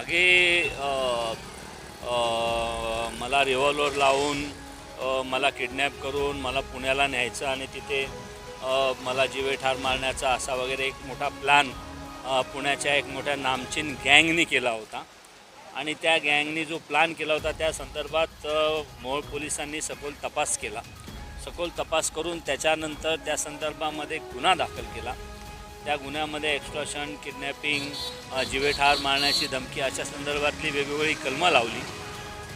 मागे मला रिव्हॉल्वर लावून मला किडनॅप करून मला पुण्याला न्यायचं आणि तिथे मला जीवे ठार मारण्याचा असा वगैरे एक मोठा प्लॅन पुण्याच्या एक मोठ्या नामचीन गँगनी केला होता. आणि त्या गँगनी जो प्लॅन केला होता त्या संदर्भात मोळ पोलिसांनी सखोल तपास केला. सखोल तपास करून त्याच्यानंतर त्या संदर्भामध्ये गुन्हा दाखल केला. त्या गुन्ह्यामध्ये एक्स्ट्रॉशन किडनॅपिंग अ, जीवेठार मारण्याची धमकी अशा संदर्भातली वेगवेगळी कलमं लावली.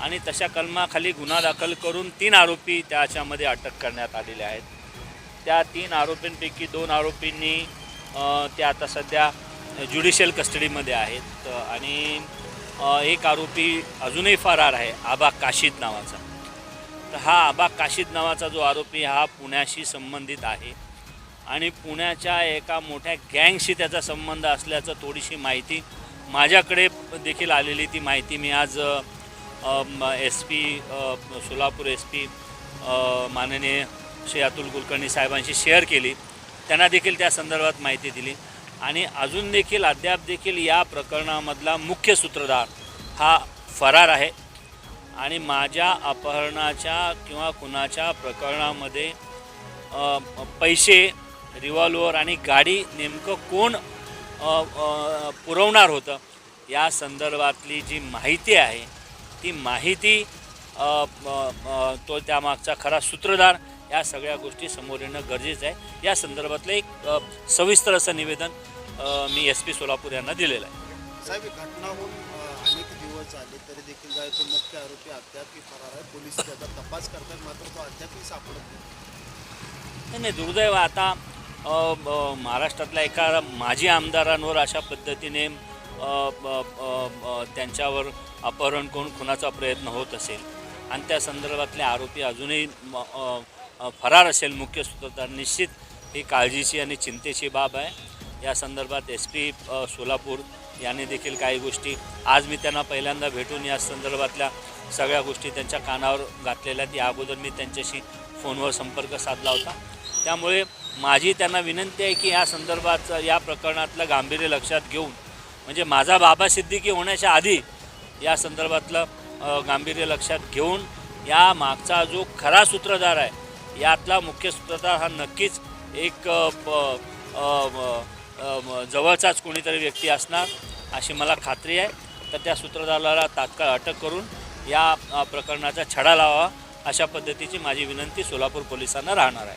आणि तशा कलमाखाली गुन्हा दाखल करून तीन आरोपी त्याच्यामध्ये अटक करण्यात आलेले आहेत. त्या तीन आरोपींपैकी दोन आरोपींनी ते आता सध्या ज्युडिशियल कस्टडीमध्ये आहेत. आणि एक आरोपी अजूनही फरार आहे आबा काशीद नावाचा. तर हा आबा काशीद नावाचा जो आरोपी हा पुण्याशी संबंधित आहे. आणि पुण्याच्या एका मोठ्या गँगशी त्याचा संबंध असल्याचं थोडीशी माहिती माझ्याकडे देखील आलेली ती माहिती मी आज S P Solapur S P माननीय श्री अतुल कुलकर्णी साहेबांशी शेअर केली. त्यांना देखील त्या संदर्भात माहिती दिली. आणि अजून देखील अद्याप देखील या प्रकरणामधला मुख्य सूत्रधार हा फरार आहे. आणि माझ्या अपहरणाच्या किंवा कुणाच्या प्रकरणामध्ये पैसे रिव्हॉल्वर आणि गाडी नेमकं कोण पुरवणार होतं या संदर्भातली जी माहिती आहे ती माहिती तो त्यामागचा खरा सूत्रधार या सगळ्या गोष्टी समोर येणं गरजेचं आहे. या संदर्भातलं एक सविस्तर असं निवेदन मी एस पी सोलापूर यांना दिलेलं आहे. साहेब घटना होऊन अनेक दिवस झाले तरी देखील काय तो मुख्य आरोपी अद्यापही फरार आहे. पोलीस त्याचा तपास करतात मात्र तो अद्यापही सापडत नाही नाही दुर्दैव. आता महाराष्ट्रातल्या एका माजी आमदारांवर अशा पद्धतीने त्यांच्यावर अपहरण करून खुनाचा प्रयत्न होत असेल. आणि त्या संदर्भातले आरोपी अजूनही म- फरार असेल मुख्य सूत्रधार निश्चित ही काळजीची आणि चिंतेची बाब आहे. या संदर्भात एस पी सोलापूर यांनी देखील काही गोष्टी आज मी त्यांना पहिल्यांदा भेटून या संदर्भातल्या सगळ्या गोष्टी त्यांच्या कानावर घातलेल्या त्या अगोदर मी त्यांच्याशी फोनवर संपर्क साधला होता. त्यामुळे माझी त्यांना विनंती आहे की या संदर्भातचं या प्रकरणातलं गांभीर्य लक्षात घेऊन म्हणजे माझा बाबा सिद्दीकी होण्याच्या आधी या संदर्भातलं गांभीर्य लक्षात घेऊन या मागचा जो खरा सूत्रधार आहे यातला मुख्य सूत्रधार हा नक्कीच एक प- जवळचाच कोणीतरी व्यक्ती असणार अशी मला खात्री आहे. तर त्या सूत्रधाराला तात्काळ अटक करून या प्रकरणाचा छडा लावा अशा पद्धतीची माझी विनंती सोलापूर पोलिसांना राहणार आहे.